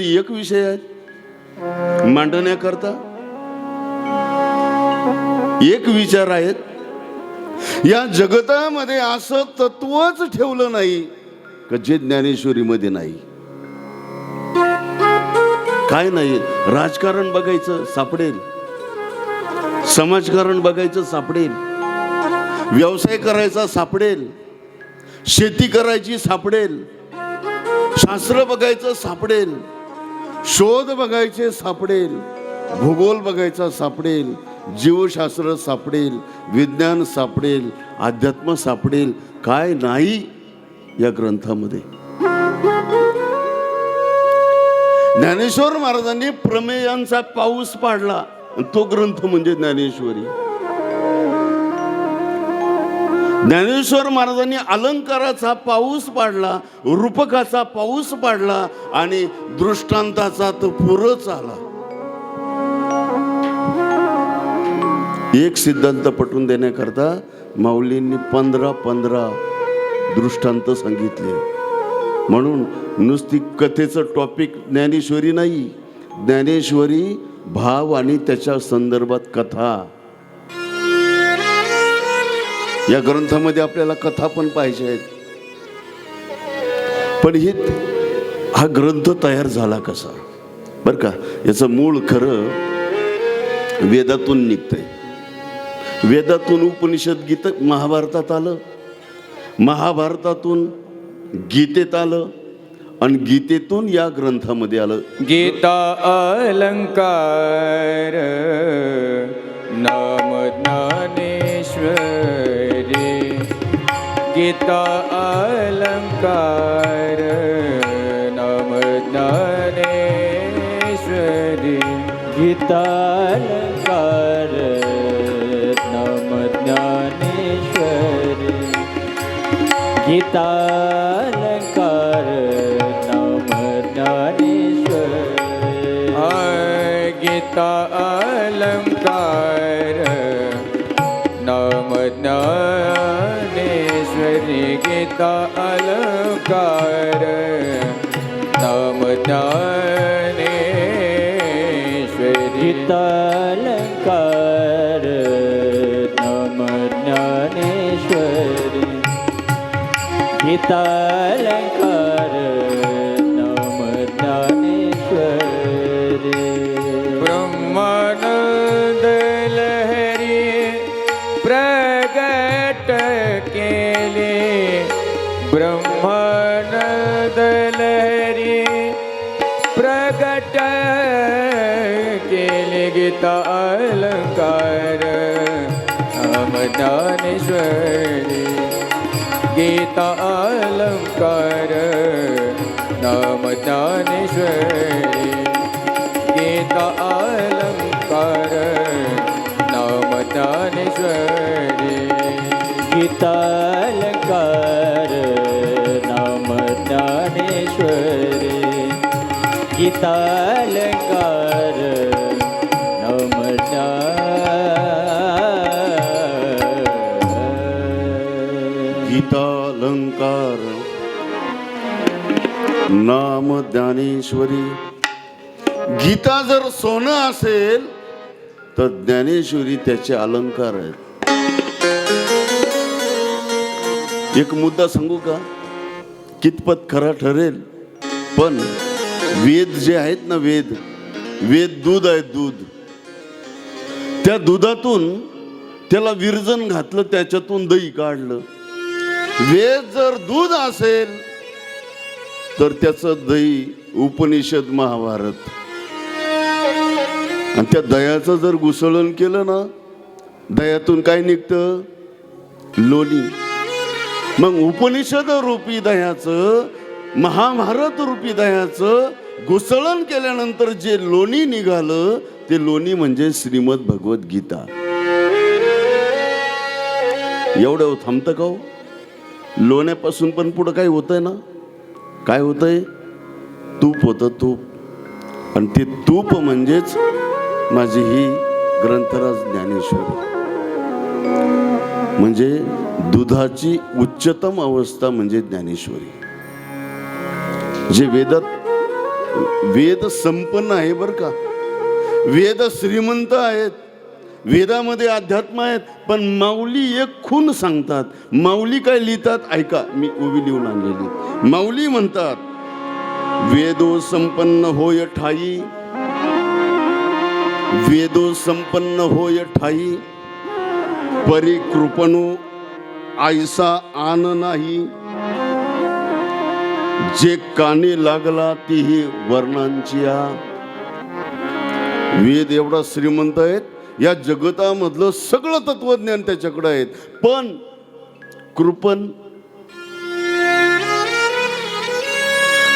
एक विषय आहे? मांडण्याकरता एक विचार आहेत. या जगतामध्ये असं तत्वच ठेवलं नाही का जे ज्ञानेश्वरीमध्ये नाही. काय नाही? राजकारण बघायचं सापडेल. समाजकारण बघायचं सापडेल. व्यवसाय करायचा सापडेल. शेती करायची सापडेल. शास्त्र बघायचं सापडेल. शोध बघायचे सापडेल भूगोल बघायचा सापडेल जीवशास्त्र सापडेल विज्ञान सापडेल अध्यात्म सापडेल काय नाही या ग्रंथामध्ये. ज्ञानेश्वर महाराजांनी प्रमेयांचा पाऊस पाडला. तो ग्रंथ म्हणजे ज्ञानेश्वरी. ज्ञानेश्वर महाराजांनी अलंकाराचा पाऊस पाडला रूपकाचा पाऊस पाडला आणि दृष्टांताचा तो पुरच आला एक सिद्धांत पटवून देण्याकरता माऊलींनी पंधरा पंधरा दृष्टांत सांगितले. म्हणून नुसती कथेचं टॉपिक ज्ञानेश्वरी नाही ज्ञानेश्वरी भाव आणि त्याच्या संदर्भात कथा. या ग्रंथामध्ये आपल्याला कथा पण पाहिजे आहेत. पण ही हा ग्रंथ तयार झाला कसा? बर का? याचं मूळ खरं वेदातून निघतंय. वेदातून उपनिषद गीत महाभारतात आलं. महाभारतातून गीतेत आलं आणि गीतेतून या ग्रंथामध्ये आलं. गीता अलंकार गीता अलंकार नाम ज्ञानेश्वरी गीतालंकार नम ज्ञानेश्वरी गीतालंकार नम ज्ञानेश्वरी आय गीता अलंकार नाम ज्ञानेश्वरी गीता अलंकार नाम ज्ञानेश्वरी। गीतालंकार नम ज्ञानेश्वरी। गीतालंकार केले गीता अलंकार। नाम ज्ञानेश्वरी गीता अलंकार। नाम ज्ञानेश्वरी गीता अलंकार। नाम ज्ञानेश्वरी गीतालंकार गीतालंकार नाम ज्ञानेश्वरी। गीता जर सोनं असेल तर ज्ञानेश्वरी त्याचे अलंकार आहेत. एक मुद्दा सांगू का? कितपत खरा ठरेल? पण वेद जे आहेत ना वेद वेद दूध आहे दूध. त्या दुधातून त्याला विरजन घातलं त्याच्यातून दही काढलं. वेद जर दूध असेल तर त्याचं दही उपनिषद महाभारत. आणि त्या दह्याचं जर घुसळण केलं ना दह्यातून काय निघतं? लोणी. मग उपनिषद रूपी दह्याचं महाभारत रूपी दह्याचं घुसळण केल्यानंतर जे लोणी निघालं ते लोणी म्हणजे श्रीमद भगवद्गीता एवढं थांबतं का हो? लोण्यापासून पण पुढं काय होतंय ना? काय होतंय? तूप होतं तूप. आणि ते तूप म्हणजेच माझी ही ग्रंथराज ज्ञानेश्वरी. म्हणजे दुधाची उच्चतम अवस्था म्हणजे ज्ञानेश्वरी. जे वेदात वेद संपन्न आहे बर का? वेद श्रीमंत आहेत. वेदामध्ये अध्यात्म आहेत पण माऊली एक खून सांगतात. माऊली काय लिहितात? ऐका मी उभी लिहून आणलेली. माऊली म्हणतात वेदो संपन्न होय ठाई वेदो संपन्न होय ठाई परिकृपणू आयसा आन नाही. जे कानी लागला तीही वर्णांची आ. वेद एवढा श्रीमंत आहेत या जगतामधलं सगळं तत्वज्ञान त्याच्याकडं आहेत. पण कृपण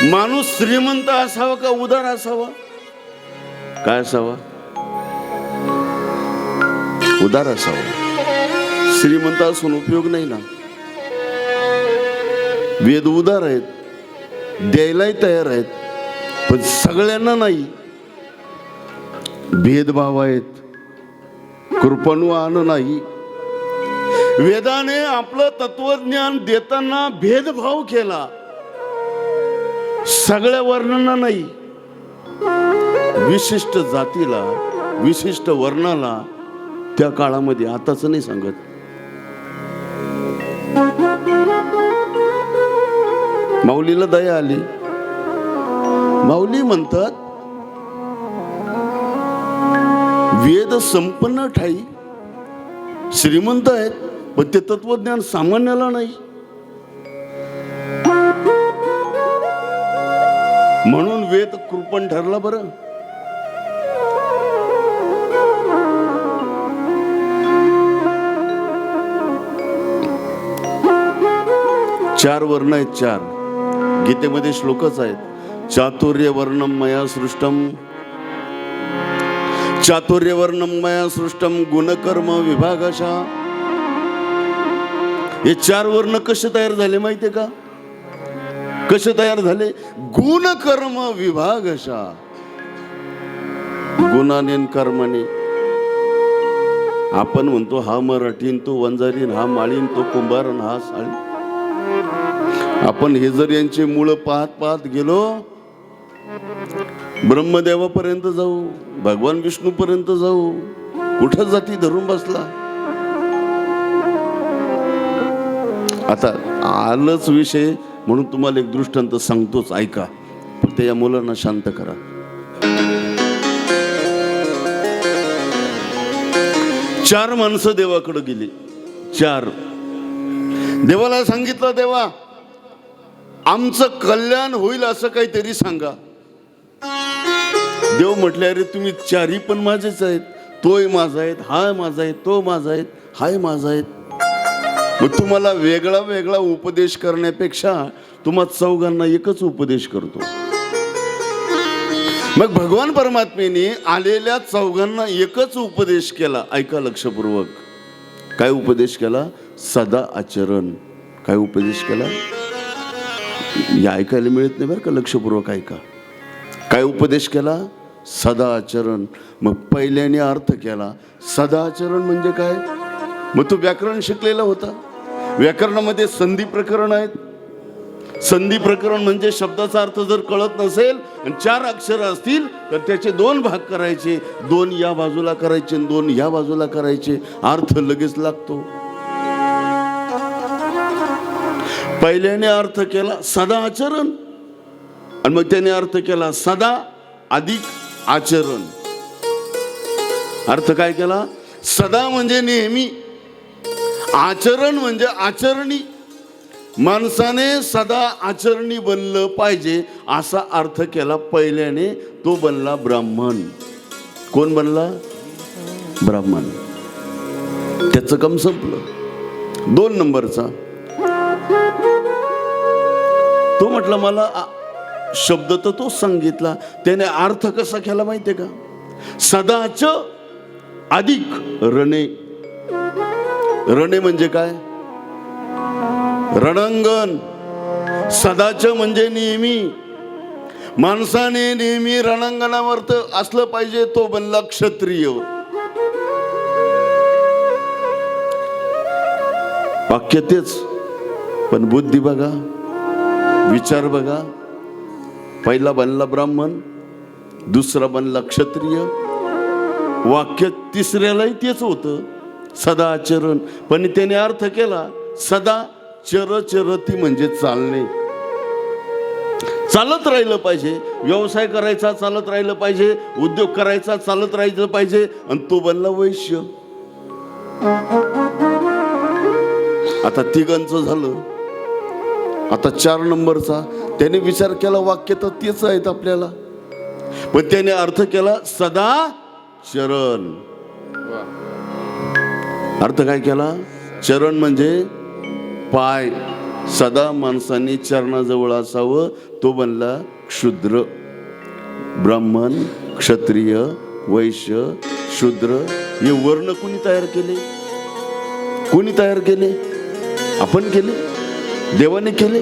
माणूस श्रीमंत असावा का उदार असावा? काय असावा? उदार असावा. श्रीमंत असून उपयोग नाही ना. वेद उदार आहेत. द्यायलाही तयार आहेत. पण सगळ्यांना नाही. भेदभाव आहेत. कृपणू आण नाही. वेदाने आपलं तत्वज्ञान देताना भेदभाव केला. सगळ्या वर्णांना नाही. विशिष्ट जातीला विशिष्ट वर्णाला त्या काळामध्ये आताच नाही सांगत. माऊलीला दया आली. माऊली म्हणतात वेद संपन्न ठाई. श्रीमंत आहेत पण ते तत्वज्ञान सामान्याला नाही. म्हणून वेद कृपण ठरला बरं. चार वर्ण आहेत चार. गीतेमध्ये श्लोकच आहेत. चातुर्य वर्णम मया सृष्टम. चातुर्यवर्णमया सृष्टम गुणकर्म विभागाशा. हे चार वर्ण कसे तयार झाले माहितीये का? कसे तयार झाले? गुणकर्म विभागशा. गुणाने कर्माने. आपण म्हणतो हा मराठीन तो वंजारीन हा माळीन तो कुंभारन हा साळी आपण हे जर यांचे मुळ पाहत पाहत गेलो ब्रह्मदेवापर्यंत जाऊ भगवान विष्णूपर्यंत जाऊ. कुठं जाती धरून बसला? आता आलंच विषय म्हणून तुम्हाला एक दृष्टांत सांगतोच ऐका. फक्त या मुलांना शांत करा. चार माणसं देवाकडे गेली. चार. देवाला सांगितलं देवा आमचं कल्याण होईल असं काहीतरी सांगा. देव म्हटले अरे तुम्ही चारही पण माझेच आहेत. तोय माझा आहेत हाय माझा आहे तो माझा आहेत हाय माझा आहेत. मग तुम्हाला वेगळा वेगळा उपदेश करण्यापेक्षा तुम्हा चौघांना एकच उपदेश करतो. मग भगवान परमात्मेने आलेल्या चौघांना एकच उपदेश केला. ऐका लक्षपूर्वक. काय उपदेश केला? सदा आचरण. काय उपदेश केला? या ऐकायला मिळत नाही बरं का लक्षपूर्वक ऐका. काय उपदेश केला? सदा आचरण मग पहिल्याने अर्थ केला. सदा आचरण म्हणजे काय? मग तो व्याकरण शिकलेला होता. व्याकरणामध्ये संधी प्रकरण आहेत. संधी प्रकरण म्हणजे शब्दाचा अर्थ जर कळत नसेल आणि चार अक्षर असतील तर त्याचे दोन भाग करायचे. दोन या बाजूला करायचे आणि दोन या बाजूला करायचे. अर्थ लगेच लागतो. पहिल्याने अर्थ केला सदा आचरण आणि मग त्याने अर्थ केला सदा अधिक आचरण. अर्थ काय केला? सदा म्हणजे नेहमी. आचरण म्हणजे आचरणी. माणसाने सदा आचरणी बनलं पाहिजे असा अर्थ केला पहिल्याने तो बनला ब्राह्मण. कोण बनला? ब्राह्मण. त्याचं काम संपलं. दोन नंबरचा. तो म्हटलं मला आ- शब्द तर तोच सांगितला. त्याने अर्थ कसा केला माहितीये का? सदाच अधिक रणे. रणे म्हणजे काय? रणांगण. सदाच म्हणजे नेहमी. माणसाने नेहमी रणांगणावर तर असलं पाहिजे तो बनला क्षत्रिय. वाक्य तेच. पण बुद्धी बघा विचार बघा. पहिला बनला ब्राह्मण दुसरा बनला क्षत्रिय. वाक्य तिसऱ्यालाही तेच होतं सदाचरण. पण त्याने अर्थ केला सदा चर चरती म्हणजे चालणे. चालत राहिलं पाहिजे व्यवसाय करायचा चालत राहिलं पाहिजे उद्योग करायचा चालत राहिलं पाहिजे आणि तो बनला वैश्य. आता तिघांचं झालं. आता चार नंबरचा. त्याने विचार केला वाक्य तर तेच आहेत आपल्याला. पण त्याने अर्थ केला सदा चरण. अर्थ काय केला? चरण म्हणजे पाय. सदा माणसाने चरणाजवळ असावं तो बनला क्षुद्र. ब्राह्मण क्षत्रिय वैश्य शूद्र हे वर्ण कोणी तयार केले? कोणी तयार केले? आपण केले? देवाने केले.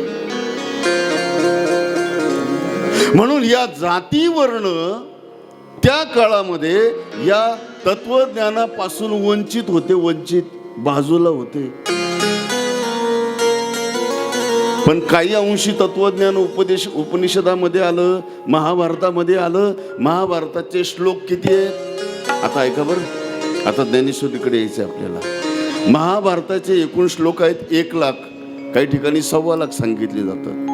म्हणून या जाती वर्ण त्या काळामध्ये या तत्वज्ञानापासून वंचित होते वंचित बाजूला होते. पण काही अंशी तत्वज्ञान उपदेश उपनिषदामध्ये आलं महाभारतामध्ये आलं महाभारताचे श्लोक किती आहेत? आता ऐका बरं. आता ज्ञानेश्वरीकडे यायचं आहे आपल्याला. महाभारताचे एकूण श्लोक आहेत एक लाख. काही ठिकाणी सव्वा लाख सांगितले जातात.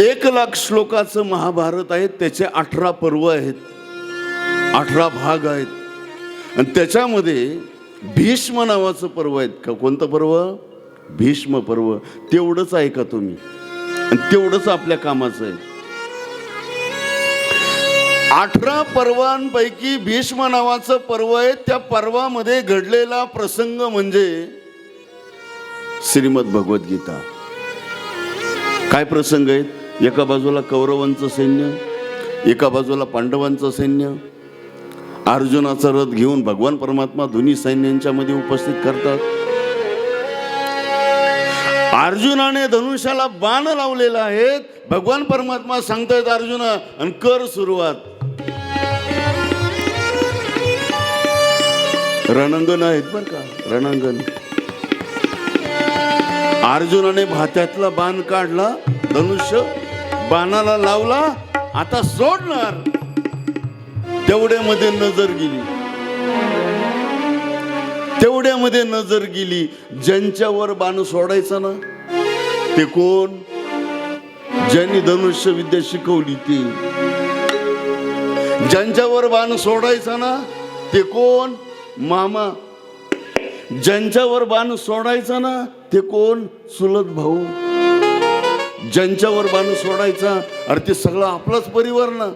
एक लाख श्लोकाचं महाभारत आहे त्याचे अठरा पर्व आहेत अठरा भाग आहेत. आणि त्याच्यामध्ये भीष्म नावाचं पर्व आहेत का? कोणतं पर्व? भीष्म पर्व. तेवढंच आहे का तुम्ही. आणि तेवढंच आपल्या कामाचं आहे. अठरा पर्वांपैकी भीष्म नावाचं पर्व आहे. त्या पर्वामध्ये घडलेला प्रसंग म्हणजे श्रीमद भगवद्गीता. काय प्रसंग आहेत? एका बाजूला कौरवांचं सैन्य एका बाजूला पांडवांचं सैन्य. अर्जुनाचा रथ घेऊन भगवान परमात्मा दोन्ही सैन्यांच्या मध्ये उपस्थित करतात. अर्जुनाने धनुष्याला बाण लावलेला आहे. भगवान परमात्मा सांगतायत अर्जुना आणि कर सुरुवात. रणांगण आहेत बरं का? रणांगण. अर्जुनाने भात्यातला बाण काढला धनुष्य बाणाला लावला आता सोडणार. तेवढ्यामध्ये नजर गेली. तेवढ्यामध्ये नजर गेली. ज्यांच्यावर बाण सोडायचा ना ते कोण? ज्यांनी धनुष्य विद्या शिकवली ते. ज्यांच्यावर बाण सोडायचा ना ते कोण? मामा. ज्यांच्यावर बाण सोडायचा ना ते कोण? चुलत भाऊ. ज्यांच्यावर बाण सोडायचा अरे ते सगळं आपलाच परिवार ना.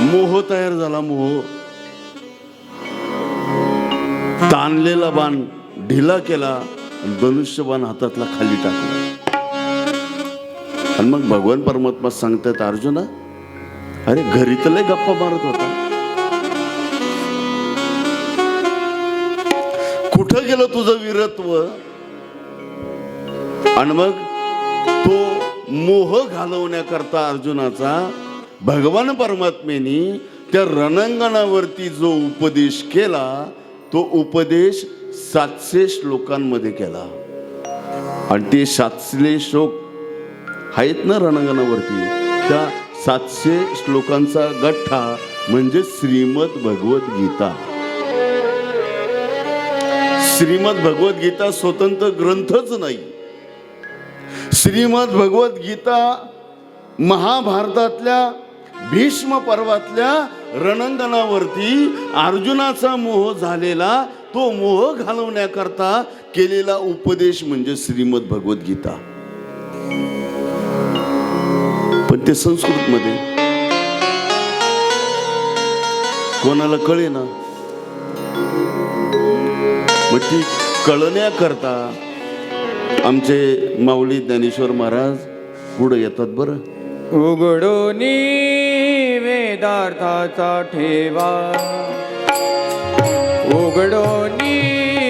मोह तयार झाला मोह. ताणलेला बाण ढिला केला आणि धनुष्य बाण हातातला खाली टाकला. आणि मग भगवान परमात्मा सांगतात अर्जुना अरे घरी तर लय गप्पा मारत होता. कुठं गेलं तुझं वीरत्व? आणि मग तो मोह घालवण्याकरता अर्जुनाचा भगवान परमात्मेनी त्या रणांगणावरती जो उपदेश केला तो उपदेश सातशे श्लोकांमध्ये केला. आणि ते सातशे श्लोक आहेत ना रणांगणावरती? त्या सातशे श्लोकांचा गठ्ठा म्हणजे श्रीमद भगवद्गीता श्रीमद भगवद्गीता स्वतंत्र ग्रंथच नाही. श्रीमद भगवद्गीता महाभारतातल्या भीष्म पर्वातल्या रणंगणावरती अर्जुनाचा मोह झालेला तो मोह घालवण्याकरता केलेला उपदेश म्हणजे श्रीमद भगवद्गीता पण ते संस्कृत मध्ये कोणाला कळे ना मग ती कळण्याकरता आमचे माऊली ज्ञानेश्वर महाराज पुढे येतात बरं. उघडोनी वेदार्थाचा ठेवा. उघडोनी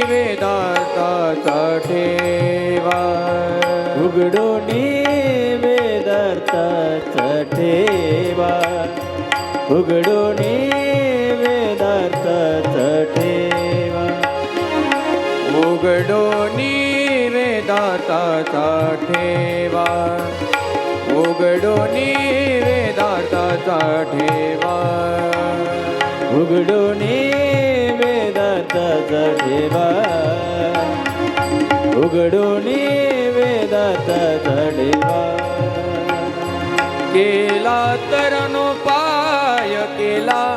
वेदार्थाचा ठेवा. उघडोनी वेदार्थाचा ठेवा. उघडोनी वेदार्थाचा उघडोनी वेदार्थाचा वेदार्थाचा ठेवा. उघडोनी वेदार्थाचा ठेवा. उघडून वेदांताचा ठेवा. उघडून वेदांताचा ठेवा. केला तरणोपाय केला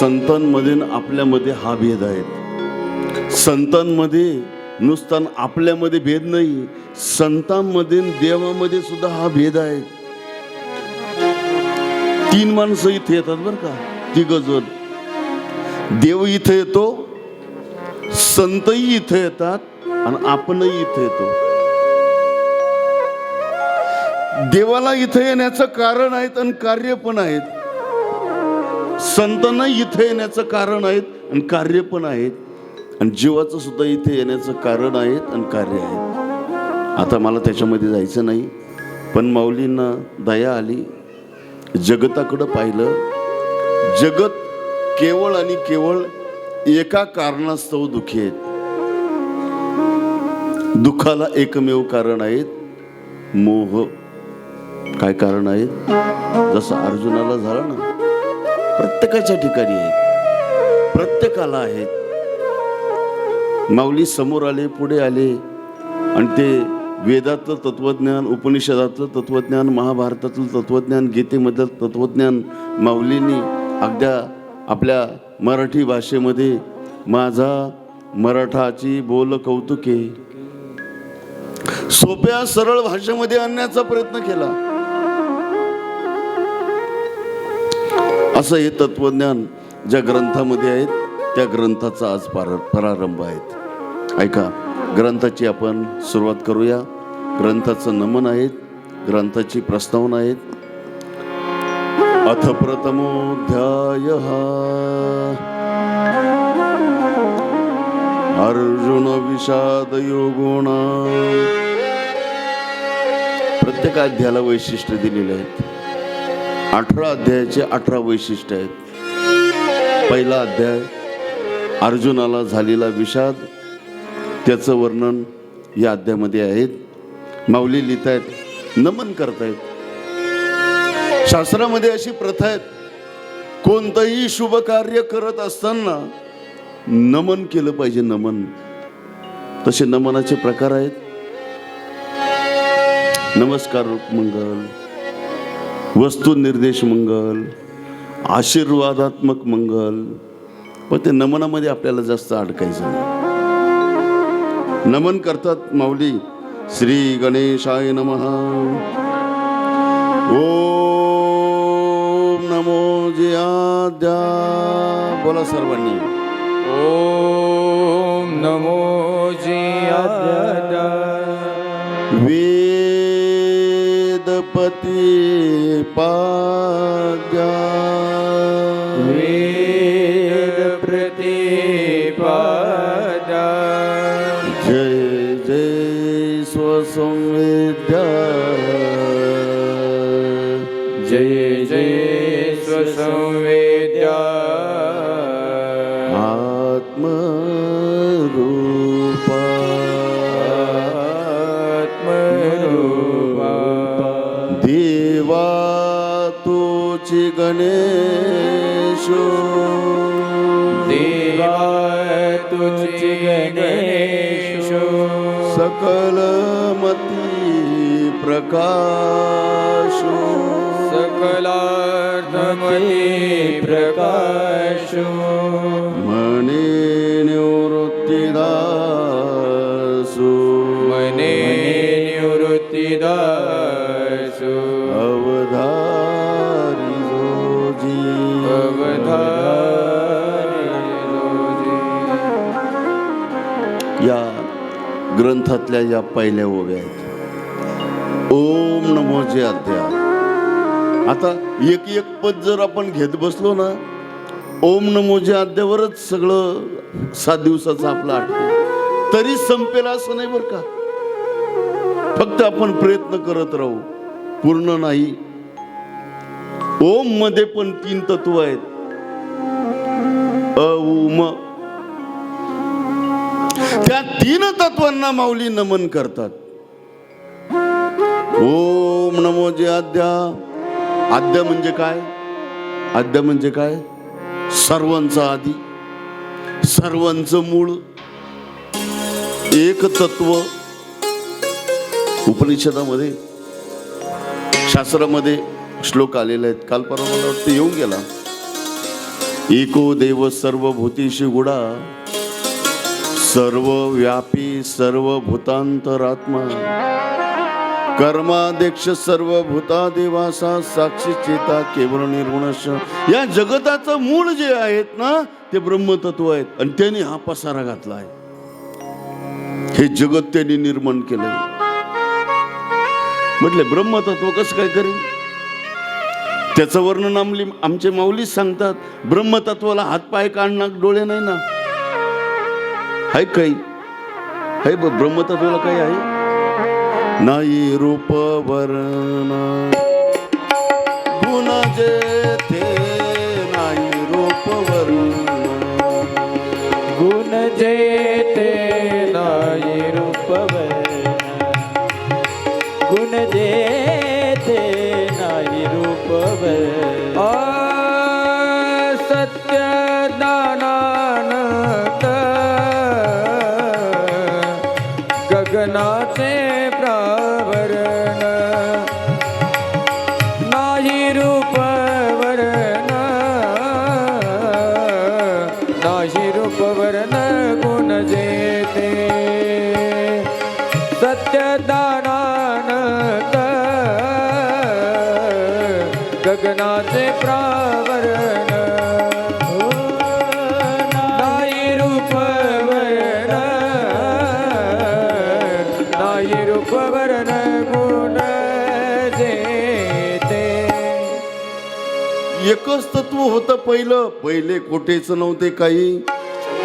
संतांमध्ये न आपल्यामध्ये हा भेद आहे. संतांमध्ये नुसता आपल्यामध्ये भेद नाही संतांमध्ये देवामध्ये सुद्धा हा भेद आहे. तीन माणसं इथे येतात बरं का तिघ जण देव इथे येतो संतही इथे येतात आणि आपणही इथे येतो. देवाला इथे येण्याचं कारण आहेत आणि कार्य पण आहेत. संतांना इथे येण्याचं कारण आहेत आणि कार्य पण आहेत. आणि जीवाचं सुद्धा इथे येण्याचं कारण आहेत आणि कार्य आहेत. आता मला त्याच्यामध्ये जायचं नाही पण माऊलींना दया आली. जगताकडं पाहिलं जगत केवळ आणि केवळ एका कारणास्तव दुःखी आहेत. दुःखाला एकमेव कारण आहेत मोह. काय कारण आहेत? जसं अर्जुनाला झालं ना प्रत्येकाच्या ठिकाणी आहेत. प्रत्येकाला आहेत. माऊली समोर आले पुढे आले आणि ते वेदातलं तत्वज्ञान उपनिषदातलं तत्वज्ञान महाभारतातलं तत्वज्ञान गीतेमधलं तत्वज्ञान माऊलींनी अगद्या आपल्या मराठी भाषेमध्ये माझा मराठाची बोल कौतुके. सोप्या सरळ भाषेमध्ये आणण्याचा प्रयत्न केला. असं हे तत्वज्ञान ज्या ग्रंथामध्ये आहेत त्या ग्रंथाचा आज पार प्रारंभ आहेत. ऐका ग्रंथाची आपण सुरुवात करूया. ग्रंथाचं नमन आहेत ग्रंथाची प्रस्तावना आहेत. अथ प्रथमोध्याय अर्जुन विषाद प्रत्येक अध्यायाला वैशिष्ट्य दिलेले आहेत. अठरा अध्यायाचे अठरा वैशिष्ट्य आहेत. पहिला अध्याय अर्जुनाला झालेला विषाद त्याचं वर्णन या अध्यायामध्ये आहेत माऊली लिहित आहेत नमन करतायत. शास्त्रामध्ये अशी प्रथा आहेत कोणतंही शुभ कार्य करत असताना नमन केलं पाहिजे नमन. तसे नमनाचे प्रकार आहेत. नमस्कार मंगल. वस्तू निर्देश मंगल आशीर्वादात्मक मंगल. पण ते नमनामध्ये आपल्याला जास्त अडकायचं नाही. नमन करतात माऊली. श्री गणेशाय नमः. ओम नमो जे आद्या बोला सर्वांनी. ओम नमो जियाद्या. वेदपती पाद्या वेद सकलमती प्रकाशो। सकला प्रकाशो। मणि ग्रंथातल्या या पहिल्या ओव्या आहेत. ओम नमो जे अध्याय आता एक एक पद जर आपण घेत बसलो ना ओम नमो जे अध्यावरच सगळं सात दिवसाचं आपलं आठवण तरी संपेल असं नाही बरं का? फक्त आपण प्रयत्न करत राहू. पूर्ण नाही. ओममध्ये पण तीन तत्व आहेत. अ उम तीन माऊली नमन करतात. ओम नमो जे आद्या. आद्य म्हणजे काय? आद्य म्हणजे काय? सर्वांचा आधी सर्वांचं मूळ एक तत्व. उपनिषदामध्ये शास्त्रामध्ये श्लोक आलेले आहेत. काल परवा मला वाटतं येऊन गेला. एको देव सर्व भूतीशी गुडा. सर्व व्यापी सर्व भूतांतरात्मा कर्माध्यक्ष सर्व भूता देवासा साक्षी चेता केवळ निर्गुणश. या जगताचं मूळ जे आहेत ना ते ब्रह्मतत्व आहेत. आणि त्यांनी हा पसारा घातला आहे. हे जगत त्यांनी निर्माण केलंय. म्हटले ब्रह्मतत्व कसं काय करेल त्याचं वर्णन आमली आमचे माऊलीच सांगतात. ब्रह्मतत्वाला हातपाय काढणार डोळे नाही ना. हाय काही. हाय ब- ब्रह्मतत्वाला काही आहे? नाही रूप वर्ण गुणाचे एकच तत्व होतं पहिलं. पहिले कोठेच नव्हते काही.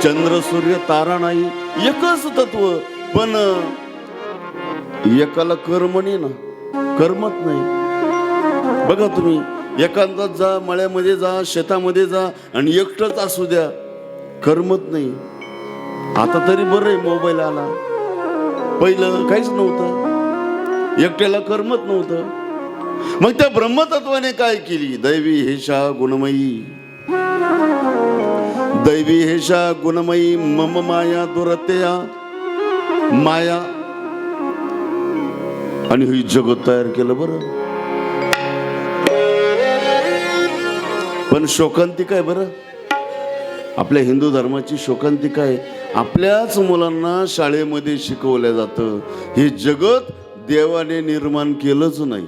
चंद्र सूर्य तारा नाही. एकच तत्व. पण एकाला कर्मणी ना. कर्मत नाही. बघा तुम्ही एकांतात जा मळ्यामध्ये जा शेतामध्ये जा आणि एकटंच असू द्या. कर्मत नाही. आता तरी बरं आहे मोबाईल आला. पहिलं काहीच नव्हतं. एकट्याला कर्मत नव्हतं. मग त्या ब्रह्मतत्वाने काय केली? दैवी हेशा गुणमयी. दैवी हेशा गुणमयी मम माया दुरतया. माया. आणि हे जगत तयार केलं बरं. पण शोकांतिका आहे बरं? आपल्या हिंदू धर्माची शोकांतिका आहे आपल्याच मुलांना शाळेमध्ये शिकवलं जातं. हे जगत देवाने निर्माण केलंच नाही.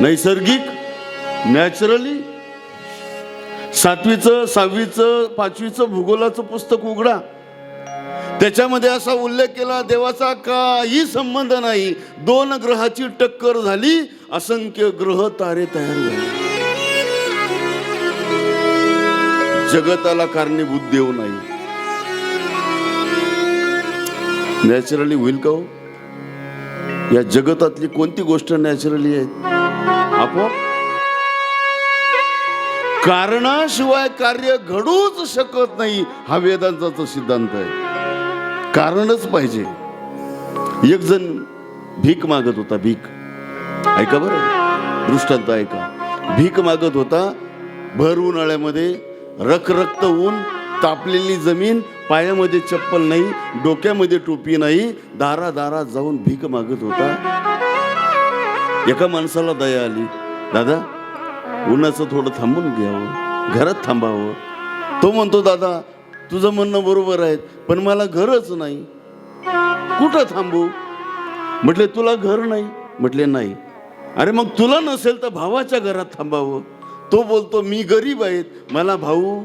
नैसर्गिक नॅचरली सातवीचं सहावीचं पाचवीचं भूगोलाचं पुस्तक उघडा. त्याच्यामध्ये असा उल्लेख केला देवाचा काही संबंध नाही. दोन ग्रहाची टक्कर झाली असंख्य ग्रह तारे तयार झाले. जगताला कारणीभूत देव नाही. नॅचरली होईल का हो या जगतातली कोणती गोष्ट नॅचरली आहे आपोआप कारणाशिवाय कार्य घडूच शकत नाही हा वेदांचा सिद्धांत आहे. कारणच पाहिजे. एक जण भीक मागत होता भीक. ऐका बरं दृष्टांत ऐका. भीक मागत होता भर उन्हाळ्यामध्ये रखरक्त ऊन तापलेली जमीन पायामध्ये चप्पल नाही डोक्यामध्ये टोपी नाही दारा दारा जाऊन भीक मागत होता. एका माणसाला दया आली. दादा उन्हाचं थोडं थांबून घ्यावं. घरात थांबावं. तो म्हणतो दादा तुझं म्हणणं बरोबर आहे पण मला घरच नाही. कुठं थांबू? म्हटले तुला घर नाही. म्हटले नाही. अरे मग तुला नसेल तर भावाच्या घरात थांबावं. तो बोलतो मी गरीब आहेत मला भाऊ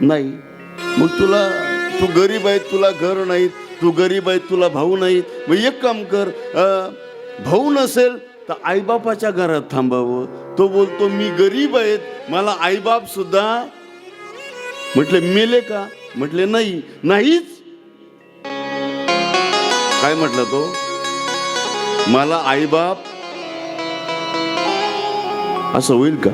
नाही. मग तुला तू गरीब आहे तुला घर नाही तू गरीब आहे तुला भाऊ नाही मग एक काम कर भाऊ नसेल तर आईबापाच्या घरात थांबावं. तो बोलतो मी गरीब आहेत मला आईबाप सुद्धा म्हटले मेले का? म्हटले नाही नाहीच. काय म्हटलं तो? मला आईबाप असं होईल का?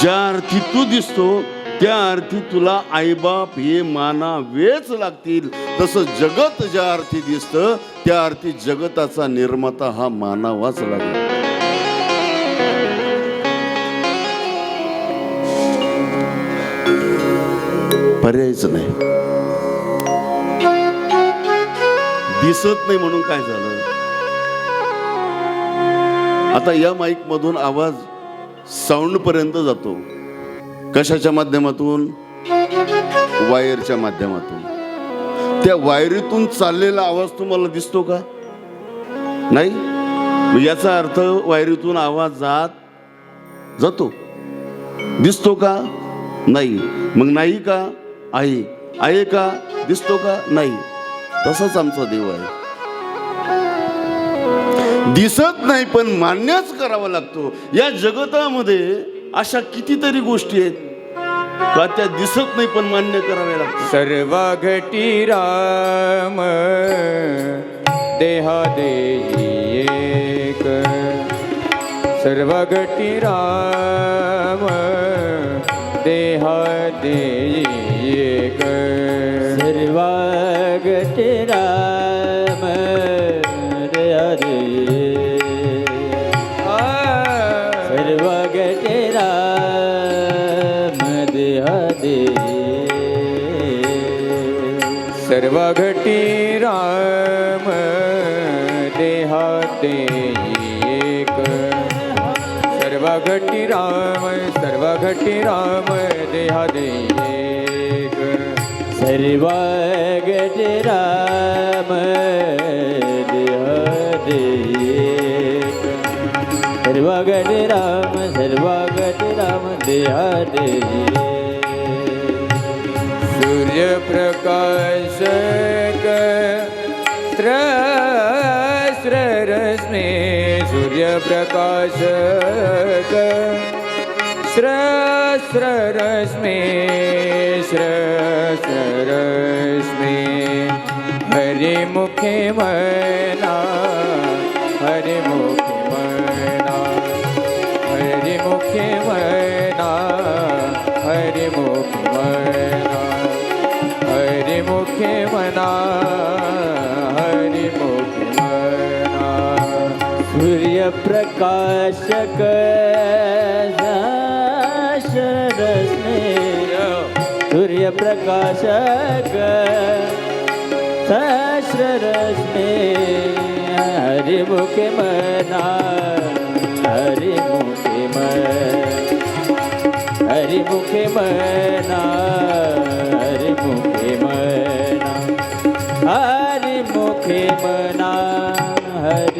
ज्या अर्थी तू दिसतो त्या अर्थी तुला आईबाप हे मानावेच लागतील. तसं जगत ज्या अर्थी दिसतं त्या अर्थी जगताचा निर्माता हा मानावाच लागेल. पर्यायच नाही. दिसत नाही म्हणून काय झालं? आता या माईक मधून आवाज साऊंड पर्यंत जातो. कशाच्या माध्यमातून? वायरच्या माध्यमातून. त्या वायरीतून चाललेला आवाज तुम्हाला दिसतो का? नाही? याचा अर्थ वायरीतून आवाज जात जातो. दिसतो का? नाही. मग नाही का? आहे. आहे का? दिसतो का? नाही. तसंच आमचा देव आहे. दिसत नाही पण मान्यच करावा लागतो. या जगतामध्ये अशा कितीतरी गोष्टी आहेत. का त्या दिसत नाही पण मान्य कराव्या लागतात सर्व घटी राम देहा देई एक. सर्व घटी राम देहा देई एक. सर्वागत राम सर्व राम देहा देई एक। सर्वघटी राम सर्वघटी राम देहा देई एक। सर्वघटी राम हरे सर्वागत राम सर्वागत राम हरे સૂરજ પ્રકાશ રશ્મિ સૂર્ય પ્રકાશ શ્રસ્ર રશ્મિ શ્રસ્ર રશ્મિ હરે મુખે મના હરે મુખે મના હરે મુખે મના मना हरि मना। सूर्य प्रकाशक रश्मी सूर्य प्रकाशक सहस्र हरि मुखे मना हरि मुखे मन। हरि मुखे मना। रखे मना हर